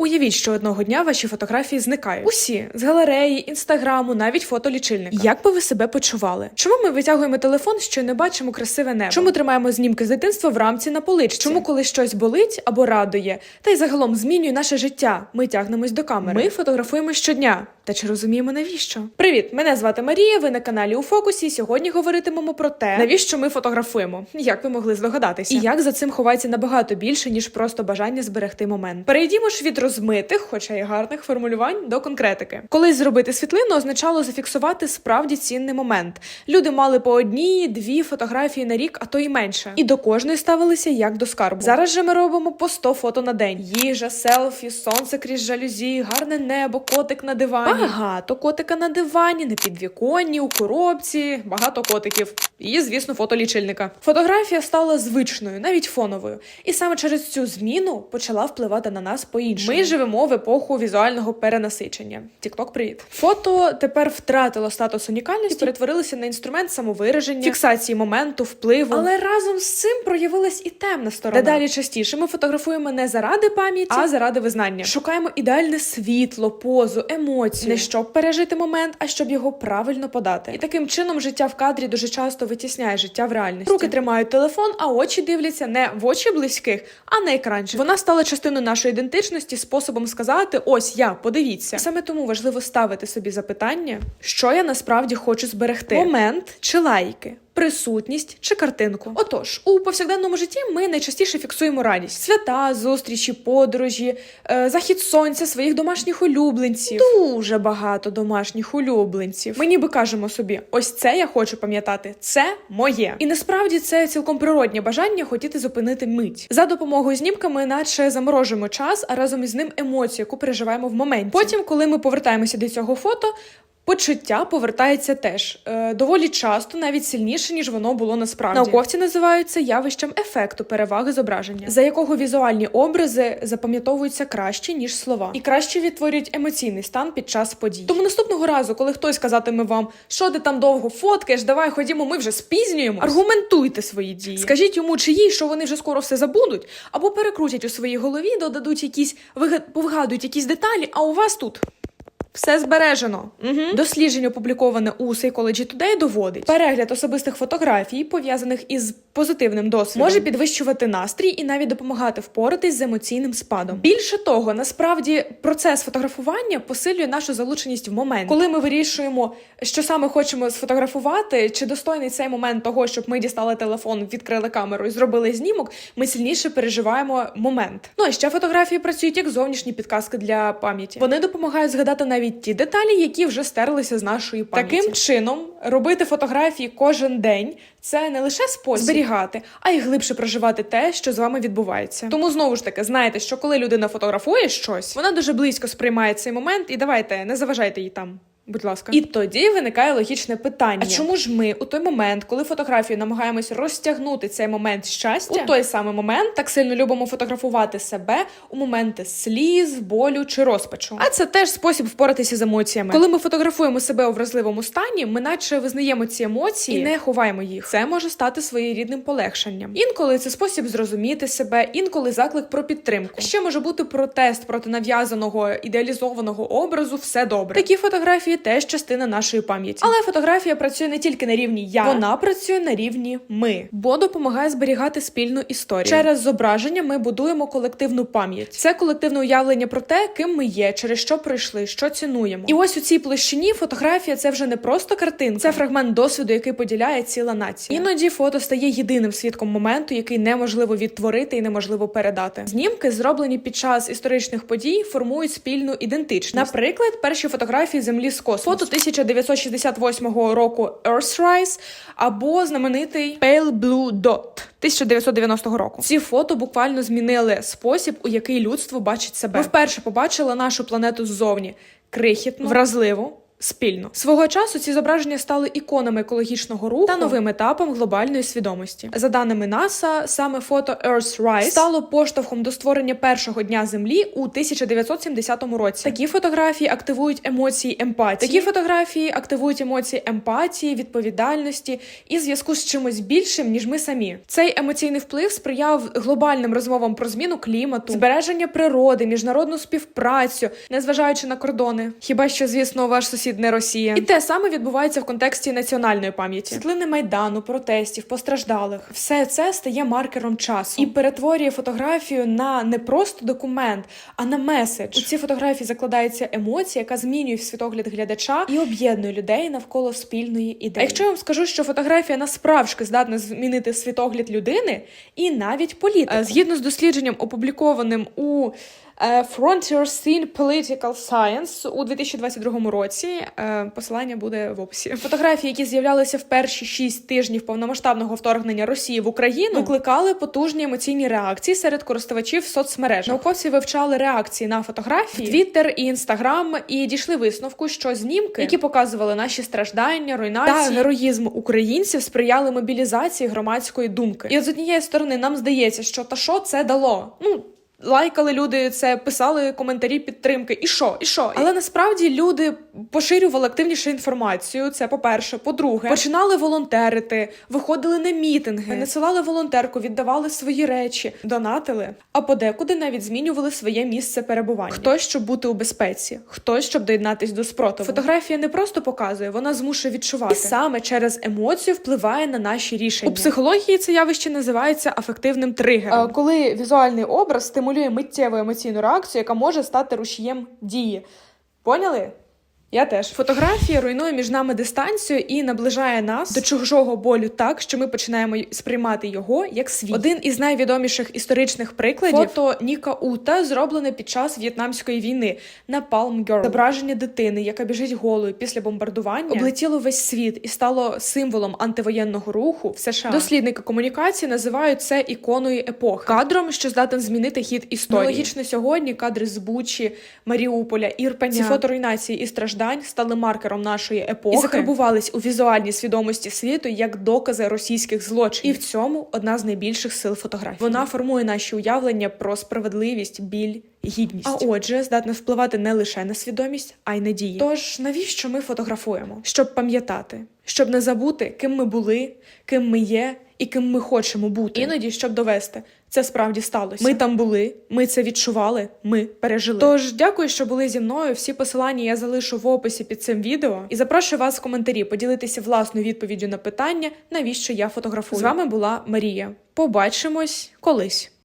Уявіть, що одного дня ваші фотографії зникають. Усі з галереї, інстаграму, навіть фотолічильника. Як би ви себе почували? Чому ми витягуємо телефон, що не бачимо красиве небо? Чому тримаємо знімки з дитинства в рамці на поличці? Чому, коли щось болить або радує, та й загалом змінює наше життя? Ми тягнемось до камери. Ми фотографуємо щодня. Та чи розуміємо навіщо? Привіт, мене звати Марія. Ви на каналі у Фокусі. Сьогодні говоритимемо про те, навіщо ми фотографуємо, як ви могли здогадатися, і як за цим ховається набагато більше ніж просто бажання зберегти момент. Перейдімо ж від розмитих, хоча й гарних формулювань, до конкретики. Колись зробити світлину означало зафіксувати справді цінний момент. Люди мали по одній, дві фотографії на рік, а то й менше. І до кожної ставилися як до скарбу. Зараз же ми робимо по 100 фото на день: їжа, селфі, сонце крізь жалюзі, гарне небо, котик на дивані. Багато котика на дивані, на підвіконні, у коробці, багато котиків. І, звісно, фотолічильника. Фотографія стала звичною, навіть фоновою. І саме через цю зміну почала впливати на нас по-іншому. Ми живемо в епоху візуального перенасичення. Тікток, привіт. Фото тепер втратило статус унікальності, перетворилося на інструмент самовираження, фіксації моменту, впливу. Але разом з цим проявилась і темна сторона. Дедалі частіше ми фотографуємо не заради пам'яті, а заради визнання. Шукаємо ідеальне світло, позу, емоції, не щоб пережити момент, а щоб його правильно подати. І таким чином життя в кадрі дуже часто витісняє життя в реальності. Руки тримають телефон, а очі дивляться не в очі близьких, а на екранчик. Вона стала частиною нашої ідентичності, способом сказати: ось я, подивіться. І саме тому важливо ставити собі запитання, що я насправді хочу зберегти: момент чи лайки. Присутність чи картинку. Отож, у повсякденному житті ми найчастіше фіксуємо радість: свята, зустрічі, подорожі, е, захід сонця, своїх домашніх улюбленців. Дуже багато домашніх улюбленців. Ми ніби кажемо собі: ось це я хочу пам'ятати, це моє. І насправді це цілком природнє бажання хотіти зупинити мить. За допомогою знімка ми наче заморожуємо час, а разом із ним емоцію, яку переживаємо в моменті. Потім, коли ми повертаємося до цього фото. Почуття повертається теж е, доволі часто, навіть сильніше ніж воно було насправді. Науковці називають це явищем ефекту переваги зображення, за якого візуальні образи запам'ятовуються краще ніж слова, і краще відтворюють емоційний стан під час подій. Тому наступного разу, коли хтось казатиме вам, що ти там довго фоткаєш, давай ходімо, ми вже спізнюємо. Аргументуйте свої дії. Скажіть йому чи їй, що вони вже скоро все забудуть, або перекрутять у своїй голові, додадуть якісь вига- повигадують якісь деталі, а у вас тут. Все збережено. Угу. Дослідження, опубліковане у Psychology Today, доводить перегляд особистих фотографій, пов'язаних із позитивним досвідом, може підвищувати настрій і навіть допомагати впоратись з емоційним спадом. Більше того, насправді процес фотографування посилює нашу залученість в момент, коли ми вирішуємо, що саме хочемо сфотографувати, чи достойний цей момент того, щоб ми дістали телефон, відкрили камеру і зробили знімок. Ми сильніше переживаємо момент. Ну а ще фотографії працюють як зовнішні підказки для пам'яті. Вони допомагають згадати навіть ті деталі, які вже стерлися з нашої пам'яті. Таким чином, робити фотографії кожен день це не лише спосіб зберігати, а й глибше проживати те, що з вами відбувається. Тому знову ж таки, знаєте, що коли людина фотографує щось, вона дуже близько сприймає цей момент, і давайте не заважайте їй там. Будь ласка, і тоді виникає логічне питання: а чому ж ми у той момент, коли фотографію намагаємось розтягнути цей момент щастя, у той самий момент так сильно любимо фотографувати себе у моменти сліз, болю чи розпачу? А це теж спосіб впоратися з емоціями. Коли ми фотографуємо себе у вразливому стані, ми наче визнаємо ці емоції і не ховаємо їх. Це може стати своєрідним полегшенням. Інколи це спосіб зрозуміти себе, інколи заклик про підтримку. Ще може бути протест проти нав'язаного ідеалізованого образу. Все добре. Такі фотографії теж частина нашої пам'яті. Але фотографія працює не тільки на рівні я, вона працює на рівні ми, бо допомагає зберігати спільну історію. Через зображення ми будуємо колективну пам'ять. Це колективне уявлення про те, ким ми є, через що пройшли, що цінуємо. І ось у цій площині фотографія це вже не просто картинка, це фрагмент досвіду, який поділяє ціла нація. Іноді фото стає єдиним свідком моменту, який неможливо відтворити і неможливо передати. Знімки, зроблені під час історичних подій, формують спільну ідентичність. Наприклад, перші фотографії землі з космосу. фото 1968 року Earthrise або знаменитий Pale Blue Dot 1990 року. Ці фото буквально змінили спосіб, у який людство бачить себе. Ми вперше побачили нашу планету ззовні крихітну, вразливу. Спільно свого часу ці зображення стали іконами екологічного руху та новим етапом глобальної свідомості. За даними НАСА, саме фото Earthrise стало поштовхом до створення першого дня Землі у 1970 році. Такі фотографії активують емоції емпатії. Такі фотографії активують емоції емпатії, відповідальності і зв'язку з чимось більшим ніж ми самі. Цей емоційний вплив сприяв глобальним розмовам про зміну клімату, збереження природи, міжнародну співпрацю, незважаючи на кордони. Хіба що, звісно, ваш сусід не Росія. І те саме відбувається в контексті національної пам'яті. Світлини майдану, протестів, постраждалих. Все це стає маркером часу і перетворює фотографію на не просто документ, а на меседж. У ці фотографії закладається емоція, яка змінює світогляд глядача і об'єднує людей навколо спільної ідеї. А якщо я вам скажу, що фотографія насправжки здатна змінити світогляд людини і навіть політику. Е, згідно з дослідженням, опублікованим у е, Frontiers in Political Science у 2022 році. Е, Посилання буде в описі. Фотографії, які з'являлися в перші шість тижнів повномасштабного вторгнення Росії в Україну, викликали потужні емоційні реакції серед користувачів соцмереж. Науковці вивчали реакції на фотографії, Твіттер і Інстаграм, і дійшли висновку, що знімки, які показували наші страждання, руйнації та героїзм українців, сприяли мобілізації громадської думки. І от з однієї сторони нам здається, що та що це дало. Ну Лайкали люди це, писали коментарі підтримки. І що, і що? Але насправді люди поширювали активніше інформацію. Це по-перше. По-друге, починали волонтерити, виходили на мітинги, надсилали волонтерку, віддавали свої речі, донатили, а подекуди навіть змінювали своє місце перебування. Хтось, щоб бути у безпеці, хтось, щоб доєднатись до спротиву. Фотографія не просто показує, вона змушує відчувати. І саме через емоцію впливає на наші рішення. У психології це явище називається афективним тригером. коли візуальний образ стимулює миттєву емоційну реакцію, яка може стати рушієм дії. Поняли? Я теж фотографія руйнує між нами дистанцію і наближає нас до чужого болю так, що ми починаємо сприймати його як свій. Один із найвідоміших історичних прикладів фото Ніка Ута зроблене під час в'єтнамської війни на Palm Girl. Зображення дитини, яка біжить голою після бомбардування, облетіло весь світ і стало символом антивоєнного руху в США. Дослідники комунікації називають це іконою епохи, кадром, що здатен змінити хід історії. Логічно сьогодні кадри з Бучі, Маріуполя, Ірпеня. Ці фото руйнації і страждань стали маркером нашої епохи і закарбувались у візуальній свідомості світу як докази російських злочинів. І в цьому одна з найбільших сил фотографії. Вона формує наші уявлення про справедливість, біль. Гідність, а отже, здатна впливати не лише на свідомість, а й на дії. Тож навіщо ми фотографуємо? Щоб пам'ятати, щоб не забути, ким ми були, ким ми є і ким ми хочемо бути. Іноді щоб довести, це справді сталося. Ми там були, ми це відчували, ми пережили. Тож дякую, що були зі мною. Всі посилання я залишу в описі під цим відео і запрошую вас в коментарі поділитися власною відповіддю на питання, навіщо я фотографую. З вами була Марія. Побачимось колись.